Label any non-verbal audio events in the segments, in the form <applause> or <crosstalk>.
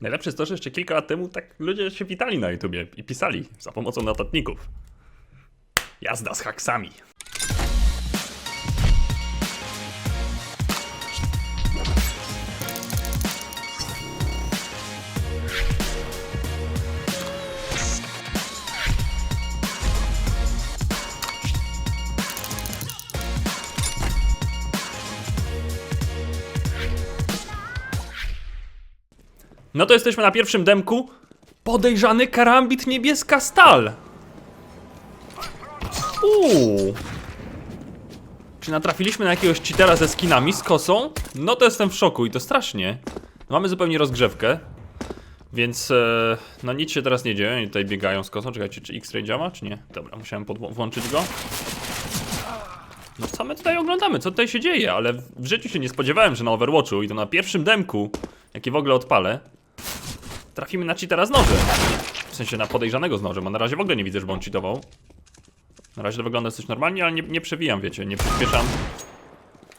Najlepsze jest to, że jeszcze kilka lat temu tak ludzie się witali na YouTubie i pisali za pomocą notatników. Jazda z haksami. No to jesteśmy na pierwszym demku. Podejrzany karambit niebieska stal. Uuu. Czy natrafiliśmy na jakiegoś cheatera ze skinami, z kosą? No to jestem w szoku i to strasznie. Mamy zupełnie rozgrzewkę. Więc e, no nic się teraz nie dzieje. Oni tutaj biegają z kosą. Czekajcie, czy X-Ray działa, czy nie? Dobra, musiałem włączyć go. No co my tutaj oglądamy? Co tutaj się dzieje? Ale w życiu się nie spodziewałem, że na Overwatchu i to na pierwszym demku, jaki w ogóle odpalę, trafimy na cheatera z nożem. W sensie na podejrzanego z nożem, bo na razie w ogóle nie widzę, żeby on cheatował. Na razie to wygląda coś normalnie, ale nie, nie przewijam, wiecie, nie przyspieszam.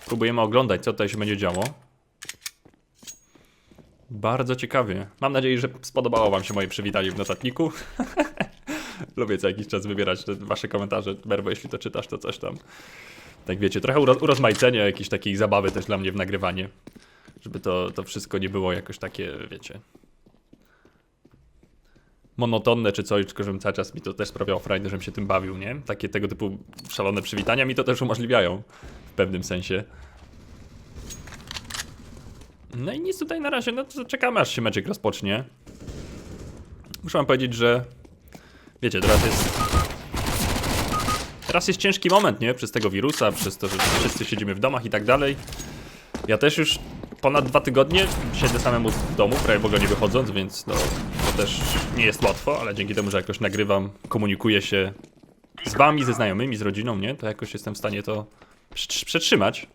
Próbujemy oglądać, co tutaj się będzie działo. Bardzo ciekawie. Mam nadzieję, że spodobało wam się moje przywitanie w notatniku. <laughs> Lubię co jakiś czas wybierać te wasze komentarze. Berbo, jeśli to czytasz, to coś tam. Tak wiecie, trochę uro urozmaicenia, jakiejś takiej zabawy też dla mnie w nagrywanie. Żeby to, to wszystko nie było jakoś takie, wiecie, monotonne czy coś, tylko żebym cały czas mi to też sprawiało frajdę, żebym się tym bawił, nie? Takie tego typu szalone przywitania mi to też umożliwiają w pewnym sensie. No i nic tutaj na razie, no to czekamy aż się meczek rozpocznie. Muszę wam powiedzieć, że wiecie, teraz jest teraz jest ciężki moment, nie? Przez tego wirusa, przez to, że wszyscy siedzimy w domach i tak dalej. Ja też już ponad dwa tygodnie siedzę samemu w domu, prawie w ogóle nie wychodząc, więc no, też nie jest łatwo, ale dzięki temu, że jakoś nagrywam, komunikuję się z wami, ze znajomymi, z rodziną, nie? To jakoś jestem w stanie to przetr- przetrzymać.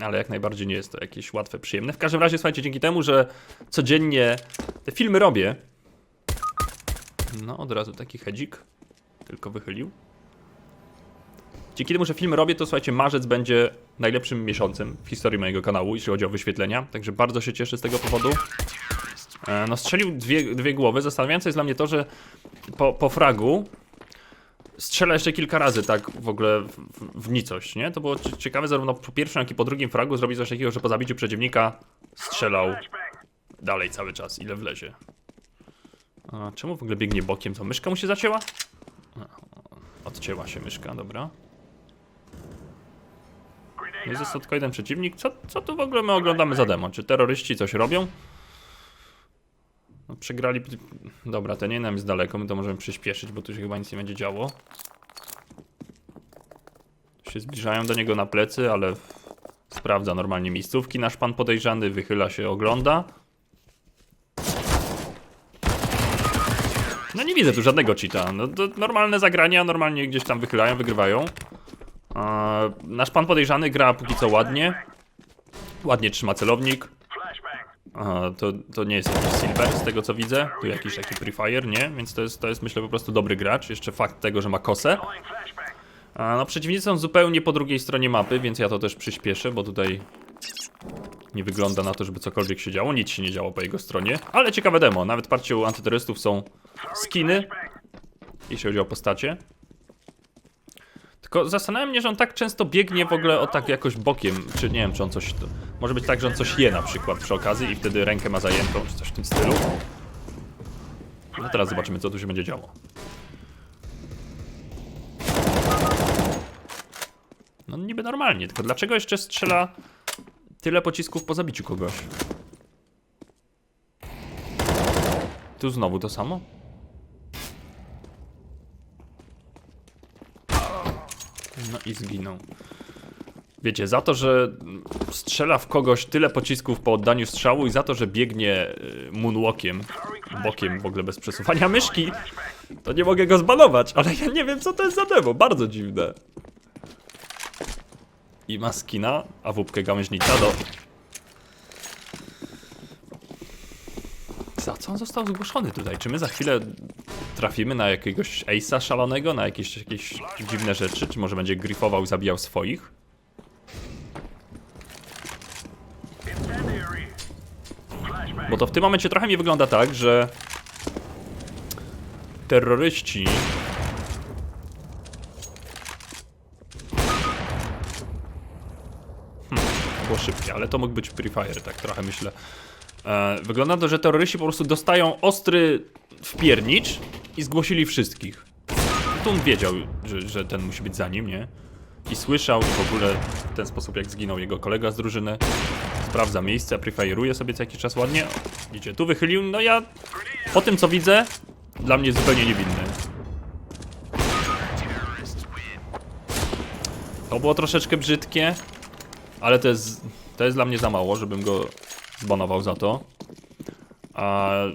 Ale jak najbardziej nie jest to jakieś łatwe, przyjemne. W każdym razie, słuchajcie, dzięki temu, że codziennie te filmy robię. No, od razu taki hedzik. Tylko wychylił. Dzięki temu, że filmy robię, to słuchajcie, marzec będzie najlepszym miesiącem w historii mojego kanału, jeśli chodzi o wyświetlenia. Także bardzo się cieszę z tego powodu. E, No, strzelił dwie, dwie głowy. Zastanawiające jest dla mnie to, że po, po fragu strzela jeszcze kilka razy tak w ogóle w, w, nicość, nie? To było cie- ciekawe zarówno po pierwszym, jak i po drugim fragu zrobić coś takiego, że po zabiciu przeciwnika strzelał dalej cały czas, ile wlezie. A czemu w ogóle biegnie bokiem? Co, myszka mu się zacięła? Odcięła się myszka, dobra. No i został tylko jeden przeciwnik. Co, co tu w ogóle my oglądamy za demo? Czy terroryści coś robią? No, przegrali. Dobra, ten nie nam jest daleko, my to możemy przyspieszyć, bo tu się chyba nic nie będzie działo. Się zbliżają do niego na plecy, ale sprawdza normalnie miejscówki. Nasz pan podejrzany wychyla się, ogląda. No nie widzę tu żadnego cheata. No to normalne zagrania, normalnie gdzieś tam wychylają, wygrywają. A, nasz pan podejrzany gra póki co ładnie. Ładnie trzyma celownik. To, to nie jest jakiś silver z tego co widzę. Tu jakiś taki prefire, nie? Więc to jest, to jest myślę po prostu dobry gracz. Jeszcze fakt tego, że ma kosę. A, no przeciwnicy są zupełnie po drugiej stronie mapy, więc ja to też przyspieszę, bo tutaj nie wygląda na to, żeby cokolwiek się działo. Nic się nie działo po jego stronie. Ale ciekawe demo. Nawet parcie u antyterrorystów są skiny, jeśli chodzi o postacie. Tylko zastanawiam mnie, że on tak często biegnie w ogóle o tak jakoś bokiem, czy nie wiem, czy on coś... Może być tak, że on coś je na przykład przy okazji i wtedy rękę ma zajętą, czy coś w tym stylu. No teraz zobaczymy, co tu się będzie działo. No niby normalnie, tylko dlaczego jeszcze strzela tyle pocisków po zabiciu kogoś? Tu znowu to samo? No i zginął. Wiecie, za to, że strzela w kogoś tyle pocisków po oddaniu strzału i za to, że biegnie y, moonwalkiem, bokiem w ogóle bez przesuwania myszki, to nie mogę go zbanować, ale ja nie wiem co to jest za demo, bardzo dziwne. I ma skina, a wóbkę gałęźnika do... Za co on został zgłoszony tutaj? Czy my za chwilę trafimy na jakiegoś ace'a szalonego, na jakieś, jakieś dziwne rzeczy? Czy może będzie gryfował zabijał swoich? Bo to w tym momencie trochę mi wygląda tak, że terroryści Hmm, było szybkie, ale to mógł być Free Fire, tak trochę myślę. E, wygląda to, że terroryści po prostu dostają ostry wpiernicz i zgłosili wszystkich. Tun wiedział, że, że ten musi być za nim, nie? I słyszał w ogóle w ten sposób jak zginął jego kolega z drużyny. Sprawdza miejsce, prefajeruje sobie co jakiś czas ładnie. Widzicie, tu wychylił, no ja po tym co widzę, dla mnie zupełnie niewinny. To było troszeczkę brzydkie, ale to jest, to jest dla mnie za mało, żebym go zbanował za to.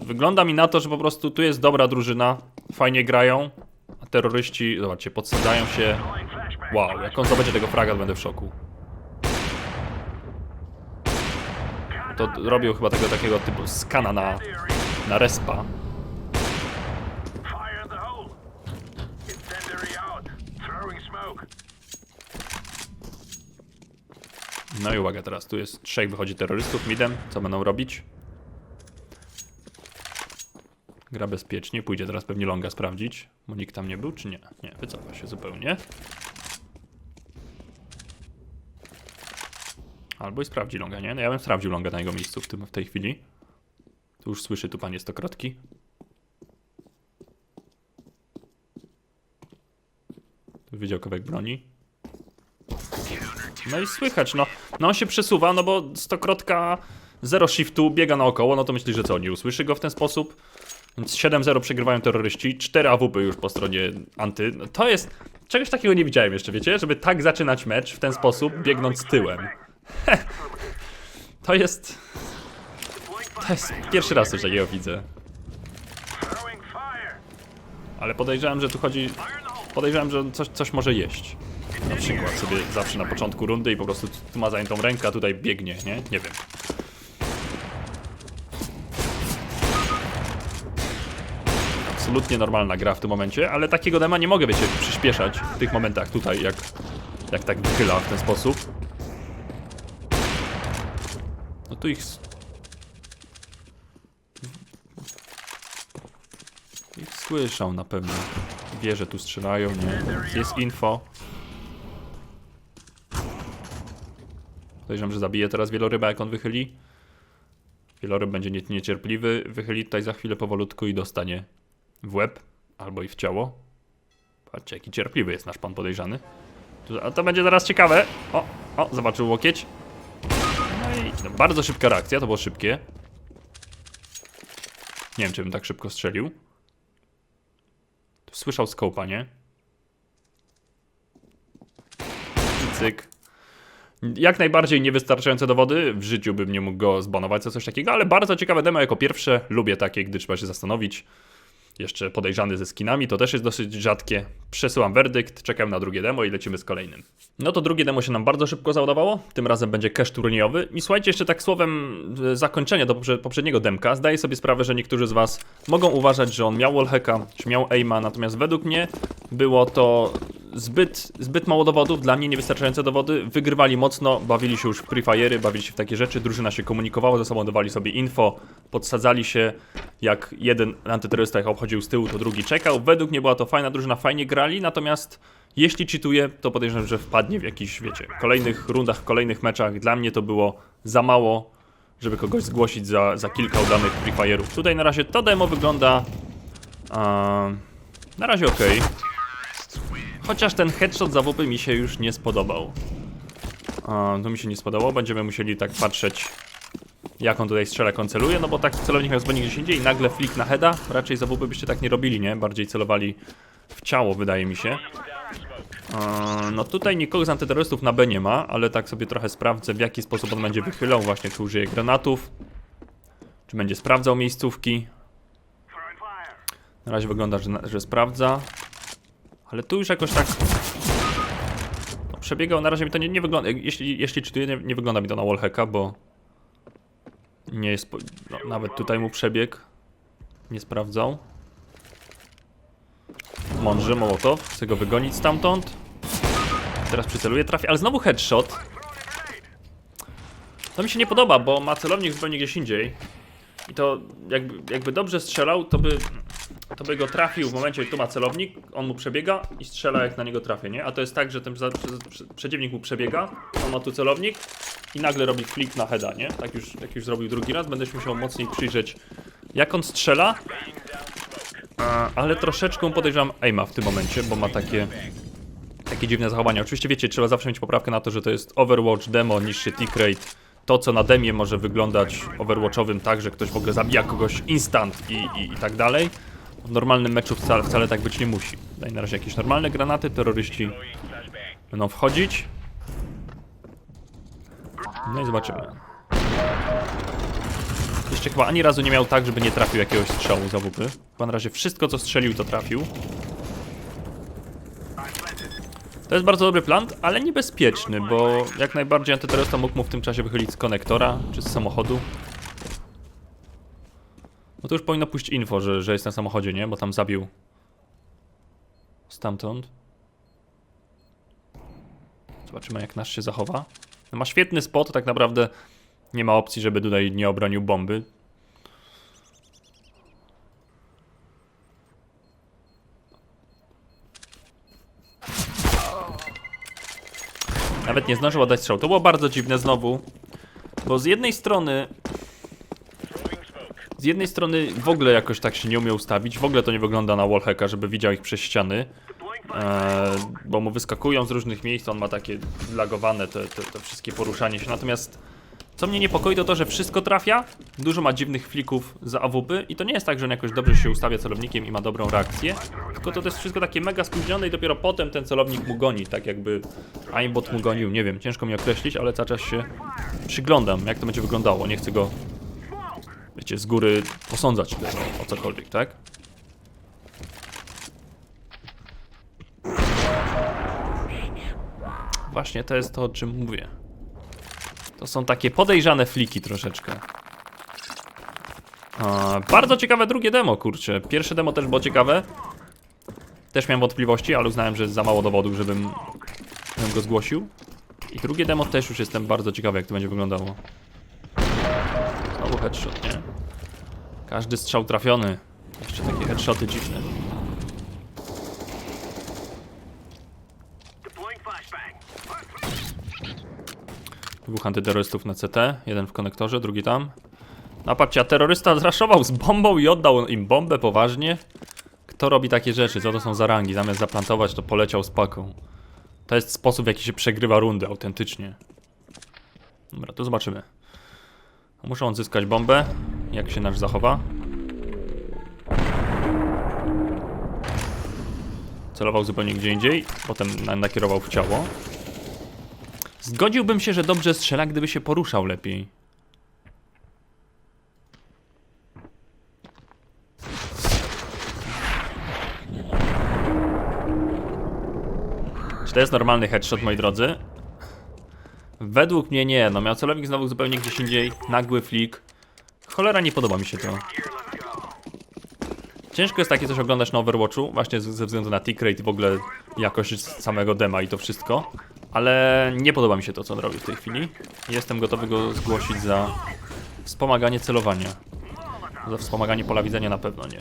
Wygląda mi na to, że po prostu tu jest dobra drużyna, fajnie grają, a terroryści, zobaczcie, podsadzają się. Wow, jak on zdobędzie tego fraga, będę w szoku. To robią chyba tego takiego typu skana na, na respa. No i uwaga teraz, tu jest trzech wychodzi terrorystów midem, co będą robić? Gra bezpiecznie, pójdzie teraz pewnie longa sprawdzić, bo nikt tam nie był, czy nie? Nie, wycofa się zupełnie. Albo i sprawdzi longa, nie? No ja bym sprawdził longa na jego miejscu w, tym, w tej chwili. Tu już słyszy tu panie stokrotki. Tu widział kawałek broni. No i słychać, no. No on się przesuwa, no bo stokrotka zero shiftu biega naokoło, no to myśli, że co, nie usłyszy go w ten sposób? Więc 7-0 przegrywają terroryści, 4 AWP już po stronie anty. No to jest... Czegoś takiego nie widziałem jeszcze, wiecie? Żeby tak zaczynać mecz w ten sposób, biegnąc tyłem. <laughs> to jest... To jest pierwszy raz coś takiego widzę. Ale podejrzewam, że tu chodzi... Podejrzewam, że coś, coś może jeść. Na przykład sobie zawsze na początku rundy i po prostu tu ma zajętą rękę, a tutaj biegnie, nie? Nie wiem. Absolutnie normalna gra w tym momencie, ale takiego dema nie mogę, wiecie, przyspieszać w tych momentach tutaj, jak, jak tak wychyla w ten sposób. No tu ich... Ich słyszał na pewno. Wie, że tu strzelają, nie? Jest info. Podejrzewam, że zabije teraz wieloryba, jak on wychyli. Wieloryb będzie nie- niecierpliwy, wychyli tutaj za chwilę powolutku i dostanie w łeb albo i w ciało. Patrzcie, jaki cierpliwy jest nasz pan podejrzany. A to będzie teraz ciekawe. O, o, zobaczył łokieć. No i no, bardzo szybka reakcja, to było szybkie. Nie wiem, czy bym tak szybko strzelił. Słyszał skopa, nie? I cyk. Jak najbardziej niewystarczające dowody. W życiu bym nie mógł go zbanować za coś takiego, ale bardzo ciekawe demo jako pierwsze. Lubię takie, gdy trzeba się zastanowić. Jeszcze podejrzany ze skinami, to też jest dosyć rzadkie. Przesyłam werdykt, czekam na drugie demo i lecimy z kolejnym. No to drugie demo się nam bardzo szybko załadowało. Tym razem będzie cash turniejowy. I słuchajcie, jeszcze tak słowem e, zakończenia do poprze- poprzedniego demka. Zdaję sobie sprawę, że niektórzy z Was mogą uważać, że on miał wallhacka, czy miał aima, natomiast według mnie było to zbyt, zbyt mało dowodów, dla mnie niewystarczające dowody. Wygrywali mocno, bawili się już w Free Fire'y, bawili się w takie rzeczy, drużyna się komunikowała ze sobą, dawali sobie info, podsadzali się, jak jeden antyterrorysta ich obchodził z tyłu, to drugi czekał. Według mnie była to fajna drużyna, fajnie grali, natomiast jeśli cheatuje, to podejrzewam, że wpadnie w jakichś, wiecie, kolejnych rundach, kolejnych meczach. Dla mnie to było za mało, żeby kogoś zgłosić za, za kilka udanych Free Fire'ów. Tutaj na razie to demo wygląda... na razie ok. Chociaż ten headshot za WP mi się już nie spodobał. A, to mi się nie spodobało, będziemy musieli tak patrzeć jak on tutaj strzela, jak on celuje, no bo tak celownik miał zupełnie gdzieś indziej i nagle flick na heada, raczej za byście tak nie robili, nie? Bardziej celowali w ciało, wydaje mi się. A, no tutaj nikogo z antyterrorystów na B nie ma, ale tak sobie trochę sprawdzę w jaki sposób on będzie wychylał, właśnie czy użyje granatów, czy będzie sprawdzał miejscówki. Na razie wygląda, że, że sprawdza. Ale tu już jakoś tak. No, przebiegał, na razie mi to nie, nie wygląda. Jeśli, jeśli czytuję, nie, nie wygląda mi to na wallhacka, bo. Nie jest. No, nawet tutaj mu przebieg. Nie sprawdzał. Mądrze, Mołotow. Chcę go wygonić stamtąd. Teraz przyceluję, trafię, ale znowu headshot. To mi się nie podoba, bo ma celownik zupełnie gdzieś indziej. I to jakby, jakby dobrze strzelał, to by, to by go trafił w momencie, tu ma celownik, on mu przebiega i strzela jak na niego trafię, nie? A to jest tak, że ten przeciwnik mu przebiega, on ma tu celownik i nagle robi flick na heada, nie? Tak już, tak już zrobił drugi raz, będę się musiał mocniej przyjrzeć jak on strzela, ale troszeczkę podejrzewam aima w tym momencie, bo ma takie takie dziwne zachowania. Oczywiście wiecie, trzeba zawsze mieć poprawkę na to, że to jest Overwatch demo, niższy tick rate. To, co na demie może wyglądać Overwatchowym tak, że ktoś w ogóle zabija kogoś instant i, i, i tak dalej. W normalnym meczu wcale, wcale tak być nie musi. Daj na razie jakieś normalne granaty, terroryści będą wchodzić. No i zobaczymy. Jeszcze chyba ani razu nie miał tak, żeby nie trafił jakiegoś strzału z AWP. Chyba na razie wszystko, co strzelił, to trafił. To jest bardzo dobry plan, ale niebezpieczny, bo jak najbardziej antyterrorysta mógł mu w tym czasie wychylić z konektora czy z samochodu. No to już powinno pójść info, że, że jest na samochodzie, nie? Bo tam zabił stamtąd. Zobaczymy jak nasz się zachowa. No ma świetny spot, tak naprawdę nie ma opcji, żeby tutaj nie obronił bomby. Nawet nie zdążył oddać strzał. To było bardzo dziwne znowu. Bo z jednej strony. Z jednej strony w ogóle jakoś tak się nie umie ustawić. W ogóle to nie wygląda na wallhacka, żeby widział ich przez ściany. Eee, bo mu wyskakują z różnych miejsc, on ma takie lagowane te, te, te wszystkie poruszanie się. Natomiast co mnie niepokoi to to, że wszystko trafia. Dużo ma dziwnych flików za AWP i to nie jest tak, że on jakoś dobrze się ustawia celownikiem i ma dobrą reakcję. Tylko to, to jest wszystko takie mega spóźnione i dopiero potem ten celownik mu goni, tak jakby aimbot mu gonił. Nie wiem, ciężko mi określić, ale cały czas się przyglądam, jak to będzie wyglądało. Nie chcę go, wiecie, z góry posądzać tutaj o, o cokolwiek, tak? Właśnie to jest to, o czym mówię. To są takie podejrzane fliki troszeczkę. A, bardzo ciekawe drugie demo, kurczę. Pierwsze demo też było ciekawe. Też miałem wątpliwości, ale uznałem, że jest za mało dowodów, żebym, żebym go zgłosił. I drugie demo też już jestem bardzo ciekawy, jak to będzie wyglądało. Znowu headshot, nie? Każdy strzał trafiony. Jeszcze takie headshoty dziwne. Dwóch antyterrorystów na CT, jeden w konektorze, drugi tam. Patrzcie, a terrorysta zraszował z bombą i oddał im bombę poważnie. Kto robi takie rzeczy? Co to są za rangi? Zamiast zaplantować, to poleciał z paką. To jest sposób, w jaki się przegrywa rundę, autentycznie. Dobra, to zobaczymy. Muszę odzyskać bombę. Jak się nasz zachowa? Celował zupełnie gdzie indziej, potem na- nakierował w ciało. Zgodziłbym się, że dobrze strzela, gdyby się poruszał lepiej. Czy to jest normalny headshot, moi drodzy? Według mnie nie, no miał celownik znowu zupełnie gdzieś indziej, nagły flick. Cholera, nie podoba mi się to. Ciężko jest takie coś oglądać na Overwatchu, właśnie ze względu na tick rate i w ogóle jakość samego dema i to wszystko. Ale nie podoba mi się to, co on robi w tej chwili. Jestem gotowy go zgłosić za wspomaganie celowania. Za wspomaganie pola widzenia na pewno nie.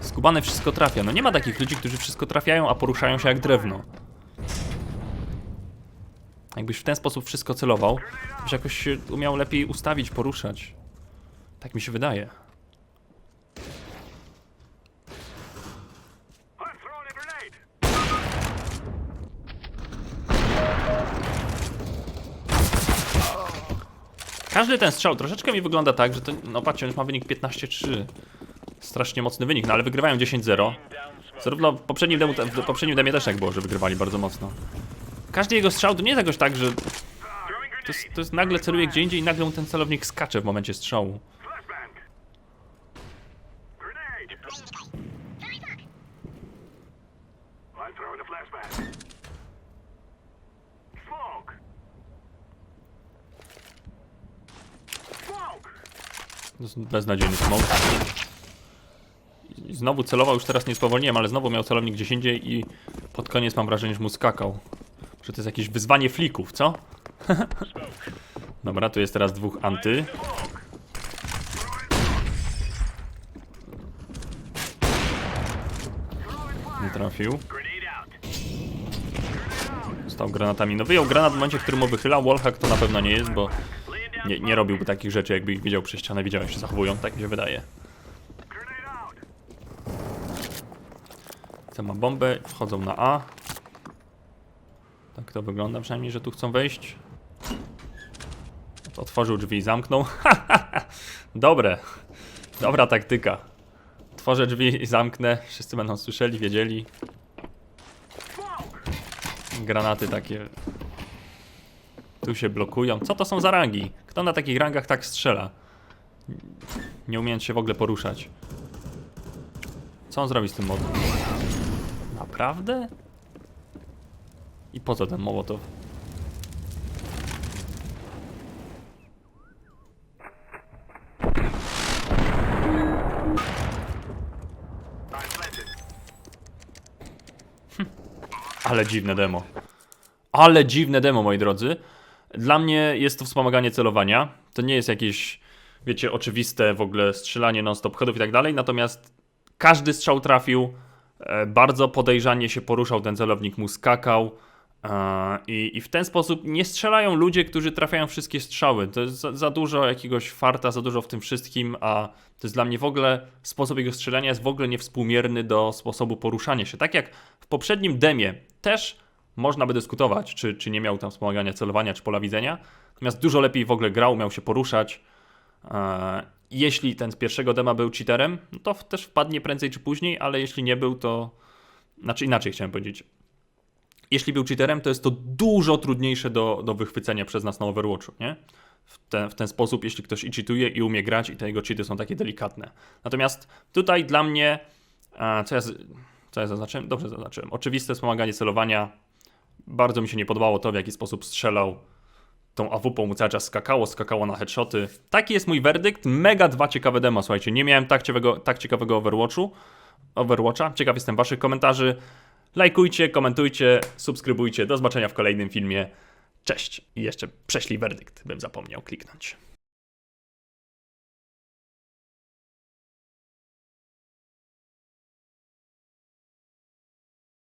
Skubany wszystko trafia. No nie ma takich ludzi, którzy wszystko trafiają, a poruszają się jak drewno. Jakbyś w ten sposób wszystko celował, byś jakoś umiał lepiej ustawić, poruszać. Tak mi się wydaje. Każdy ten strzał troszeczkę mi wygląda tak, że to, no patrzcie, on już ma wynik 15-3. Strasznie mocny wynik, no ale wygrywają 10-0. Zarówno w poprzednim, w poprzednim demie też tak było, że wygrywali bardzo mocno. Każdy jego strzał to nie jest jakoś tak, że to jest, to jest nagle celuje gdzie indziej i nagle mu ten celownik skacze w momencie strzału. Beznadziejny smoke. Znowu celował, już teraz nie spowolniłem, ale znowu miał celownik gdzieś indziej i pod koniec mam wrażenie, że mu skakał. Że to jest jakieś wyzwanie flików, co? <laughs> Dobra, tu jest teraz dwóch anty. Nie trafił. Grenade out. Stał granatami. No wyjął granat w momencie, w którym mu wychylał. Wallhack to na pewno nie jest, bo nie, nie robiłby takich rzeczy, jakby ich widział przez ścianę. Widział, jak się zachowują, tak mi się wydaje. Co ma bombę, wchodzą na A. Tak to wygląda przynajmniej, że tu chcą wejść. Otworzył drzwi i zamknął. <laughs> Dobre. Dobra taktyka. Otworzę drzwi i zamknę. Wszyscy będą słyszeli, wiedzieli. Granaty takie. Tu się blokują. Co to są za rangi? Kto na takich rangach tak strzela? Nie umiejąc się w ogóle poruszać. Co on zrobi z tym modem? Naprawdę? I po co ten mołotow? Planted. Ale dziwne demo. Ale dziwne demo, moi drodzy. Dla mnie jest to wspomaganie celowania. To nie jest jakieś, wiecie, oczywiste w ogóle strzelanie non-stop headów i tak dalej. Natomiast każdy strzał trafił. e, Bardzo podejrzanie się poruszał ten celownik, mu skakał. I, I w ten sposób nie strzelają ludzie, którzy trafiają wszystkie strzały. To jest za, za dużo jakiegoś farta, za dużo w tym wszystkim, a to jest dla mnie w ogóle sposób jego strzelania jest w ogóle niewspółmierny do sposobu poruszania się. Tak jak w poprzednim demie też można by dyskutować, czy, czy nie miał tam wspomagania celowania, czy pola widzenia. Natomiast dużo lepiej w ogóle grał, miał się poruszać. Jeśli ten z pierwszego dema był cheaterem, no to też wpadnie prędzej czy później, ale jeśli nie był, to. Znaczy inaczej chciałem powiedzieć. Jeśli był cheaterem, to jest to dużo trudniejsze do, do wychwycenia przez nas na Overwatchu, nie? W ten, w ten sposób, jeśli ktoś i cheatuje i umie grać i te jego cheaty są takie delikatne. Natomiast tutaj dla mnie, e, co ja, co ja zaznaczyłem? Dobrze zaznaczyłem. Oczywiste wspomaganie celowania. Bardzo mi się nie podobało to, w jaki sposób strzelał tą AWP mu cały czas skakało, skakało na headshoty. Taki jest mój werdykt. Mega dwa ciekawe demo, słuchajcie. Nie miałem tak ciekawego, tak ciekawego Overwatchu. Overwatcha. Ciekaw jestem waszych komentarzy. Lajkujcie, komentujcie, subskrybujcie. Do zobaczenia w kolejnym filmie. Cześć. I jeszcze prześlij werdykt, bym zapomniał kliknąć.